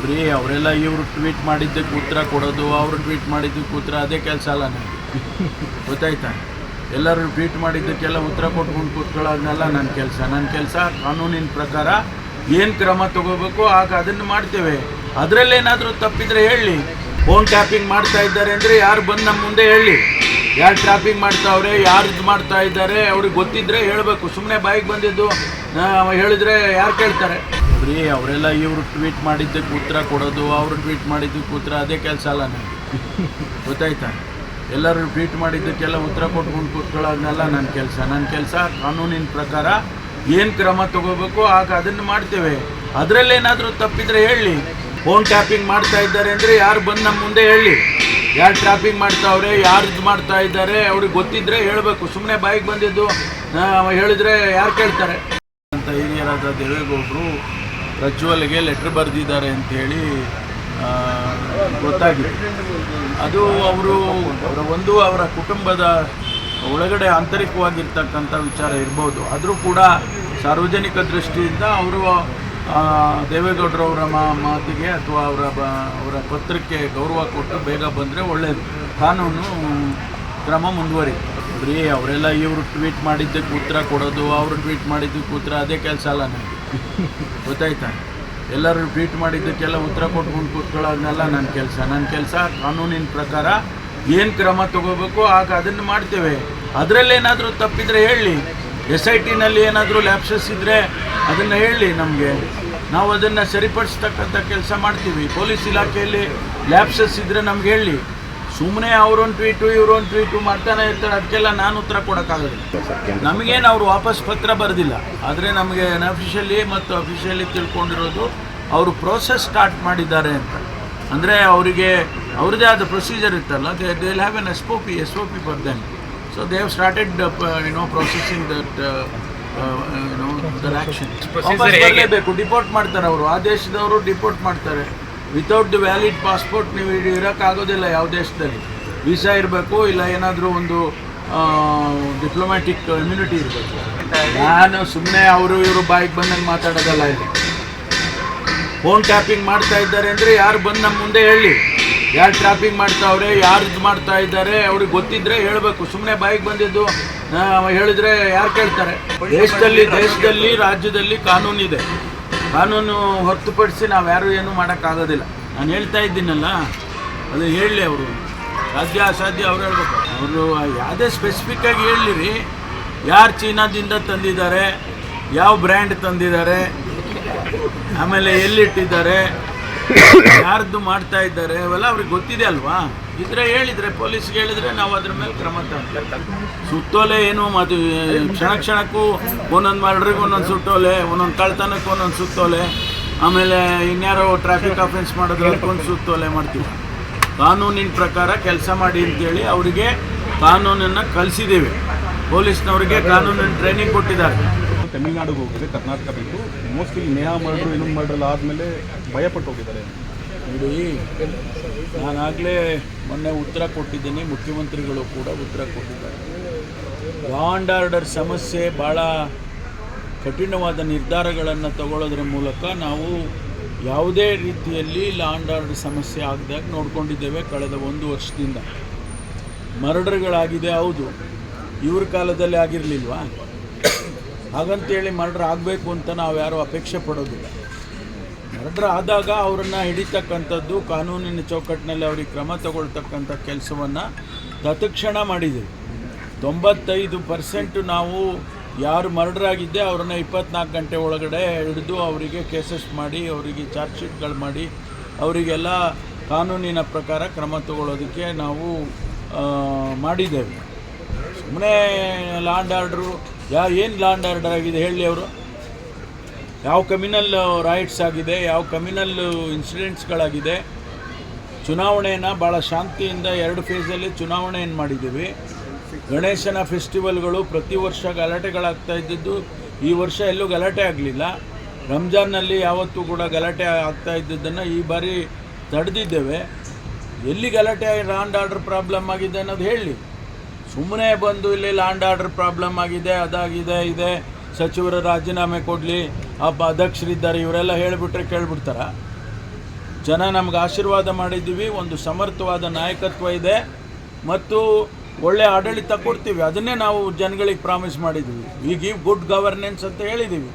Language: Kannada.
ನೋಡ್ರಿ ಅವರೆಲ್ಲ ಇವರು ಟ್ವೀಟ್ ಮಾಡಿದ್ದಕ್ಕೆ ಉತ್ತರ ಕೊಡೋದು, ಅವರು ಟ್ವೀಟ್ ಮಾಡಿದ್ದಕ್ಕೆ ಉತ್ತರ, ಅದೇ ಕೆಲಸ ಅಲ್ಲ ನನಗೆ ಗೊತ್ತಾಯ್ತಾ? ಎಲ್ಲರೂ ಟ್ವೀಟ್ ಮಾಡಿದ್ದಕ್ಕೆಲ್ಲ ಉತ್ತರ ಕೊಟ್ಕೊಂಡು ಕೂತ್ಕೊಳ್ಳೋದನ್ನೆಲ್ಲ ನನ್ನ ಕೆಲಸ. ನನ್ನ ಕೆಲಸ ಕಾನೂನಿನ ಪ್ರಕಾರ ಏನು ಕ್ರಮ ತಗೋಬೇಕು, ಆಗ ಅದನ್ನು ಮಾಡ್ತೇವೆ. ಅದರಲ್ಲೇನಾದರೂ ತಪ್ಪಿದರೆ ಹೇಳಿ. ಫೋನ್ ಟ್ಯಾಪಿಂಗ್ ಮಾಡ್ತಾ ಇದ್ದಾರೆ ಅಂದರೆ ಯಾರು ಬಂದು ನಮ್ಮ ಮುಂದೆ ಹೇಳಿ. ಯಾರು ಟ್ಯಾಪಿಂಗ್ ಮಾಡ್ತಾವ್ರೆ, ಯಾರು ಇದು ಮಾಡ್ತಾ ಇದ್ದಾರೆ, ಅವ್ರಿಗೆ ಗೊತ್ತಿದ್ರೆ ಹೇಳಬೇಕು. ಸುಮ್ಮನೆ ಬಾಯಿಗೆ ಬಂದಿದ್ದು ಹೇಳಿದ್ರೆ ಯಾರು ಕೇಳ್ತಾರೆ? ನೋಡ್ರಿ ಅವರೆಲ್ಲ ಇವರು ಟ್ವೀಟ್ ಮಾಡಿದ್ದಕ್ಕೆ ಉತ್ತರ ಕೊಡೋದು, ಅವರು ಟ್ವೀಟ್ ಮಾಡಿದ್ದಕ್ಕೆ ಉತ್ತರ, ಅದೇ ಕೆಲಸ ಅಲ್ಲ ನನಗೆ ಗೊತ್ತಾಯ್ತಾ? ಎಲ್ಲರೂ ಟ್ವೀಟ್ ಮಾಡಿದ್ದಕ್ಕೆಲ್ಲ ಉತ್ತರ ಕೊಟ್ಕೊಂಡು ಕೂತ್ಕೊಳ್ಳೋದನ್ನೆಲ್ಲ ನನ್ನ ಕೆಲಸ. ನನ್ನ ಕೆಲಸ ಕಾನೂನಿನ ಪ್ರಕಾರ ಏನು ಕ್ರಮ ತಗೋಬೇಕು, ಆಗ ಅದನ್ನು ಮಾಡ್ತೇವೆ. ಅದರಲ್ಲೇನಾದರೂ ತಪ್ಪಿದ್ರೆ ಹೇಳಿ. ಫೋನ್ ಟ್ಯಾಪಿಂಗ್ ಮಾಡ್ತಾ ಇದ್ದಾರೆ ಅಂದರೆ ಯಾರು ಬಂದು ನಮ್ಮ ಮುಂದೆ ಹೇಳಿ. ಯಾರು ಟ್ಯಾಪಿಂಗ್ ಮಾಡ್ತಾವ್ರೆ, ಯಾರು ಇದು ಮಾಡ್ತಾ ಇದ್ದಾರೆ, ಅವ್ರಿಗೆ ಗೊತ್ತಿದ್ರೆ ಹೇಳಬೇಕು. ಸುಮ್ಮನೆ ಬಾಯಿಗೆ ಬಂದಿದ್ದು ಹೇಳಿದ್ರೆ ಯಾರು ಕೇಳ್ತಾರೆ? ಅಂತ ಹಿರಿಯರಾದ ದೇವೇಗೌಡರು ಪ್ರಜ್ವಲ್ಗೆ ಲೆಟ್ರ್ ಬರೆದಿದ್ದಾರೆ ಅಂಥೇಳಿ ಗೊತ್ತಾಗಿದೆ. ಅದು ಅವರು ಒಂದು ಅವರ ಕುಟುಂಬದ ಒಳಗಡೆ ಆಂತರಿಕವಾಗಿರ್ತಕ್ಕಂಥ ವಿಚಾರ ಇರ್ಬೋದು. ಆದರೂ ಕೂಡ ಸಾರ್ವಜನಿಕ ದೃಷ್ಟಿಯಿಂದ ಅವರು ದೇವೇಗೌಡರವರ ಮಾತಿಗೆ ಅಥವಾ ಅವರ ಬ, ಅವರ ಪತ್ರಕ್ಕೆ ಗೌರವ ಕೊಟ್ಟು ಬೇಗ ಬಂದರೆ ಒಳ್ಳೆಯದು ಕಾನೂನು ಕ್ರಮ ಮುಂದುವರಿ ಬರೀ ಅವರೆಲ್ಲ ಇವರು ಟ್ವೀಟ್ ಮಾಡಿದ್ದಕ್ಕೆ ಉತ್ತರ ಕೊಡೋದು, ಅವರು ಟ್ವೀಟ್ ಮಾಡಿದ್ದಕ್ಕೆ ಉತ್ತರ, ಅದೇ ಕೆಲಸ ಅಲ್ಲ ನನಗೆ ಗೊತ್ತಾಯ್ತಾ? ಎಲ್ಲರೂ ಟ್ವೀಟ್ ಮಾಡಿದ್ದಕ್ಕೆಲ್ಲ ಉತ್ತರ ಕೊಟ್ಕೊಂಡು ಕೂತ್ಕೊಳ್ಳೋದನ್ನೆಲ್ಲ ನನ್ನ ಕೆಲಸ. ನನ್ನ ಕೆಲಸ ಕಾನೂನಿನ ಪ್ರಕಾರ ಏನು ಕ್ರಮ ತಗೋಬೇಕು, ಆಗ ಅದನ್ನು ಮಾಡ್ತೇವೆ. ಅದರಲ್ಲೇನಾದರೂ ತಪ್ಪಿದ್ರೆ ಹೇಳಿ. ಎಸ್ ಐ ಟಿನಲ್ಲಿ ಏನಾದರೂ ಲ್ಯಾಪ್ಸಸ್ ಇದ್ದರೆ ಅದನ್ನು ಹೇಳಿ ನಮಗೆ. ನಾವು ಅದನ್ನು ಸರಿಪಡಿಸ್ತಕ್ಕಂಥ ಕೆಲಸ ಮಾಡ್ತೀವಿ. ಪೊಲೀಸ್ ಇಲಾಖೆಯಲ್ಲಿ ಲ್ಯಾಪ್ಸಸ್ ಇದ್ದರೆ ನಮ್ಗೆ ಹೇಳಿ. ಸುಮ್ಮನೆ ಅವರೊಂದು ಟ್ವೀಟು ಇವರೊಂದು ಟ್ವೀಟು ಮಾಡ್ತಾನೆ ಇರ್ತಾರೆ ಅದಕ್ಕೆಲ್ಲ ನಾನು ಉತ್ತರ ಕೊಡೋಕ್ಕಾಗಲ್ಲ ನಮಗೇನು ಅವರು ವಾಪಸ್ ಪತ್ರ ಬರೆದಿಲ್ಲ. ಆದರೆ ನಮಗೆ ಅಫಿಷಿಯಲಿ ಮತ್ತು ಅಫಿಷಿಯಲಿ ತಿಳ್ಕೊಂಡಿರೋದು ಅವರು ಪ್ರೋಸೆಸ್ ಸ್ಟಾರ್ಟ್ ಮಾಡಿದ್ದಾರೆ ಅಂತ. ಅಂದರೆ ಅವರಿಗೆ ಅವ್ರದ್ದೇ ಆದ ಪ್ರೊಸೀಜರ್ ಇತ್ತಲ್ಲ they they will have N S O P S O P for them so they have started you know processing that you know their action deport ಮಾಡ್ತಾರೆ ಅವರು. ಆ ದೇಶದವರು ಡಿಪೋರ್ಟ್ ಮಾಡ್ತಾರೆ. ವಿತೌಟ್ ದಿ ವ್ಯಾಲಿಡ್ ಪಾಸ್ಪೋರ್ಟ್ ನೀವು ಇರೋಕ್ಕಾಗೋದಿಲ್ಲ ಯಾವ ದೇಶದಲ್ಲಿ. ವೀಸಾ ಇರಬೇಕು, ಇಲ್ಲ ಏನಾದರೂ ಒಂದು ಡಿಪ್ಲೊಮ್ಯಾಟಿಕ್ ಇಮ್ಯುನಿಟಿ ಇರಬೇಕು. ನಾನು ಸುಮ್ಮನೆ ಅವರು, ಇವರು ಬಾಯಿಗೆ ಬಂದಂಗೆ ಮಾತಾಡೋದಲ್ಲ ಇಲ್ಲಿ ಫೋನ್ ಟ್ಯಾಪಿಂಗ್ ಮಾಡ್ತಾ ಇದ್ದಾರೆ ಅಂದರೆ ಯಾರು ಬಂದು ನಮ್ಮ ಮುಂದೆ ಹೇಳಿ. ಯಾರು ಟ್ರಾಪಿಂಗ್ ಮಾಡ್ತಾವ್ರೆ, ಯಾರು ಇದು ಮಾಡ್ತಾ ಇದ್ದಾರೆ, ಅವ್ರಿಗೆ ಗೊತ್ತಿದ್ರೆ ಹೇಳಬೇಕು. ಸುಮ್ಮನೆ ಬಾಯಿಗೆ ಬಂದಿದ್ದು ಹೇಳಿದ್ರೆ ಯಾರು ಕೇಳ್ತಾರೆ? ದೇಶದಲ್ಲಿ ದೇಶದಲ್ಲಿ, ರಾಜ್ಯದಲ್ಲಿ ಕಾನೂನಿದೆ. ಕಾನೂನು ಹೊರತುಪಡಿಸಿ ನಾವು ಯಾರು ಏನೂ ಮಾಡೋಕ್ಕಾಗೋದಿಲ್ಲ. ನಾನು ಹೇಳ್ತಾ ಇದ್ದೀನಲ್ಲ, ಅದು ಹೇಳಲಿ ಅವರು. ಸಾಧ್ಯ ಅಸಾಧ್ಯ ಅವ್ರು ಹೇಳ್ಬೇಕು. ಅವರು ಯಾವುದೇ ಸ್ಪೆಸಿಫಿಕ್ಕಾಗಿ ಹೇಳಿರಿ ಯಾರು ಚೀನಾದಿಂದ ತಂದಿದ್ದಾರೆ, ಯಾವ ಬ್ರ್ಯಾಂಡ್ ತಂದಿದ್ದಾರೆ, ಆಮೇಲೆ ಎಲ್ಲಿಟ್ಟಿದ್ದಾರೆ, ಯಾರ್ದು ಮಾಡ್ತಾ ಇದ್ದಾರೆ, ಅವೆಲ್ಲ ಅವ್ರಿಗೆ ಗೊತ್ತಿದೆ ಅಲ್ವಾ? ಇದ್ರೆ ಹೇಳಿದ್ರೆ, ಪೊಲೀಸ್ಗೆ ಹೇಳಿದ್ರೆ ನಾವು ಅದ್ರ ಮೇಲೆ ಕ್ರಮ ತಗೊಳ್ತೀವಿ ಸುತ್ತೋಲೆ ಏನು ಅದು ಕ್ಷಣ ಕ್ಷಣಕ್ಕೂ ಒಂದೊಂದು ಮರ್ಡ್ರಿಗೆ ಒಂದೊಂದು ಸುತ್ತೋಲೆ, ಒಂದೊಂದು ಕಳ್ತನಕ್ಕೆ ಒಂದೊಂದು ಸುತ್ತೋಲೆ, ಆಮೇಲೆ ಇನ್ಯಾರೋ ಟ್ರಾಫಿಕ್ ಅಫೆನ್ಸ್ ಮಾಡಿದ್ರೆ ಅದಕ್ಕೊಂದು ಸುತ್ತೋಲೆ ಮಾಡ್ತೀವಿ. ಕಾನೂನಿನ ಪ್ರಕಾರ ಕೆಲಸ ಮಾಡಿ ಅಂತೇಳಿ ಅವರಿಗೆ ಕಾನೂನನ್ನು ಕಲಿಸಿದ್ದೀವಿ. ಪೊಲೀಸ್ನವ್ರಿಗೆ ಕಾನೂನಿನ ಟ್ರೈನಿಂಗ್ ಕೊಟ್ಟಿದ್ದಾರೆ. ತಮಿಳ್ನಾಡಿಗೆ ಹೋಗಿದೆ ಕರ್ನಾಟಕ ಬಿಟ್ಟು ಮೋಸ್ಟ್ಲಿ ನೇಹಾ ಮರ್ಡ್ರು ಇನ್ನೊಂದು ಮರ್ಡ್ರಲ್ಲ ಆದಮೇಲೆ ಭಯಪಟ್ಟು ಹೋಗಿದ್ದಾರೆ. ನೋಡಿ ನಾನಾಗಲೇ ಮೊನ್ನೆ ಉತ್ತರ ಕೊಟ್ಟಿದ್ದೀನಿ, ಮುಖ್ಯಮಂತ್ರಿಗಳು ಕೂಡ ಉತ್ತರ ಕೊಟ್ಟಿದ್ದಾರೆ. ಲಾಂಡ್ ಆರ್ಡರ್ ಸಮಸ್ಯೆ ಭಾಳ ಕಠಿಣವಾದ ನಿರ್ಧಾರಗಳನ್ನು ತಗೊಳ್ಳೋದ್ರ ಮೂಲಕ ನಾವು ಯಾವುದೇ ರೀತಿಯಲ್ಲಿ ಲಾಂಡ್ ಆರ್ಡರ್ ಸಮಸ್ಯೆ ಆಗದಾಗ ನೋಡ್ಕೊಂಡಿದ್ದೇವೆ ಕಳೆದ ಒಂದು ವರ್ಷದಿಂದ. ಮರ್ಡರ್ಗಳಾಗಿದೆ, ಹೌದು. ಇವ್ರ ಕಾಲದಲ್ಲಿ ಆಗಿರಲಿಲ್ವಾ? ಹಾಗಂತೇಳಿ ಮರ್ಡರ್ ಆಗಬೇಕು ಅಂತ ನಾವು ಯಾರೂ ಅಪೇಕ್ಷೆ ಪಡೋದಿಲ್ಲ. ಮರ್ಡರ್ ಆದಾಗ ಅವರನ್ನು ಹಿಡಿತಕ್ಕಂಥದ್ದು ಕಾನೂನಿನ ಚೌಕಟ್ಟಿನಲ್ಲಿ ಅವ್ರಿಗೆ ಕ್ರಮ ತಗೊಳ್ತಕ್ಕಂಥ ಕೆಲಸವನ್ನು ತತ್ಕ್ಷಣ ಮಾಡಿದ್ದೀವಿ ತೊಂಬತ್ತೈದು ಪರ್ಸೆಂಟು ನಾವು ಯಾರು ಮರ್ಡರ್ ಆಗಿದ್ದೆ ಅವ್ರನ್ನ ಇಪ್ಪತ್ನಾಲ್ಕು ಗಂಟೆ ಒಳಗಡೆ ಹಿಡಿದು ಅವರಿಗೆ ಕೇಸಸ್ ಮಾಡಿ, ಅವರಿಗೆ ಚಾರ್ಜ್ ಶೀಟ್ಗಳು ಮಾಡಿ, ಅವರಿಗೆಲ್ಲ ಕಾನೂನಿನ ಪ್ರಕಾರ ಕ್ರಮ ತಗೊಳ್ಳೋದಕ್ಕೆ ನಾವು ಮಾಡಿದ್ದೇವೆ. ಸುಮ್ಮನೆ ಲಾಂಡ್ ಆರ್ಡ್ರು, ಯಾ, ಏನು ಲಾಂಡ್ ಆರ್ಡರ್ ಆಗಿದೆ ಹೇಳಿ ಅವರು. ಯಾವ ಕಮ್ಯುನಲ್ ರೈಟ್ಸ್ ಆಗಿದೆ, ಯಾವ ಕಮ್ಯುನಲ್ ಇನ್ಸಿಡೆಂಟ್ಸ್ಗಳಾಗಿದೆ ಚುನಾವಣೆಯನ್ನು ಭಾಳ ಶಾಂತಿಯಿಂದ ಎರಡು ಫೇಸಲ್ಲಿ ಚುನಾವಣೆಯನ್ನು ಮಾಡಿದ್ದೀವಿ. ಗಣೇಶನ ಫೆಸ್ಟಿವಲ್ಗಳು ಪ್ರತಿ ವರ್ಷ ಗಲಾಟೆಗಳಾಗ್ತಾ ಇದ್ದಿದ್ದು, ಈ ವರ್ಷ ಎಲ್ಲೂ ಗಲಾಟೆ ಆಗಲಿಲ್ಲ. ರಂಜಾನ್ನಲ್ಲಿ ಯಾವತ್ತೂ ಕೂಡ ಗಲಾಟೆ ಆಗ್ತಾ ಇದ್ದದ್ದನ್ನು ಈ ಬಾರಿ ತಡೆದಿದ್ದೇವೆ. ಎಲ್ಲಿ ಗಲಾಟೆ ಲ್ಯಾಂಡ್ ಆರ್ಡರ್ ಪ್ರಾಬ್ಲಮ್ ಆಗಿದೆ ಅನ್ನೋದು ಹೇಳಿ. ಸುಮ್ಮನೆ ಬಂದು ಇಲ್ಲಿ ಲ್ಯಾಂಡ್ ಆರ್ಡರ್ ಪ್ರಾಬ್ಲಮ್ ಆಗಿದೆ, ಅದಾಗಿದೆ, ಇದೆ. ಸಚಿವರ ರಾಜೀನಾಮೆ ಕೊಡಲಿ. ಅಪ್ಪ ಅಧ್ಯಕ್ಷರಿದ್ದಾರೆ, ಇವರೆಲ್ಲ ಹೇಳಿಬಿಟ್ರೆ ಕೇಳ್ಬಿಡ್ತಾರ. ಜನ ನಮ್ಗೆ ಆಶೀರ್ವಾದ ಮಾಡಿದ್ದೀವಿ, ಒಂದು ಸಮರ್ಥವಾದ ನಾಯಕತ್ವ ಇದೆ ಮತ್ತು ಒಳ್ಳೆ ಆಡಳಿತ ಕೊಡ್ತೀವಿ. ಅದನ್ನೇ ನಾವು ಜನಗಳಿಗೆ ಪ್ರಾಮಿಸ್ ಮಾಡಿದ್ದೀವಿ. ವಿ ಗಿವ್ ಗುಡ್ ಗವರ್ನೆನ್ಸ್ ಅಂತ ಹೇಳಿದ್ದೀವಿ.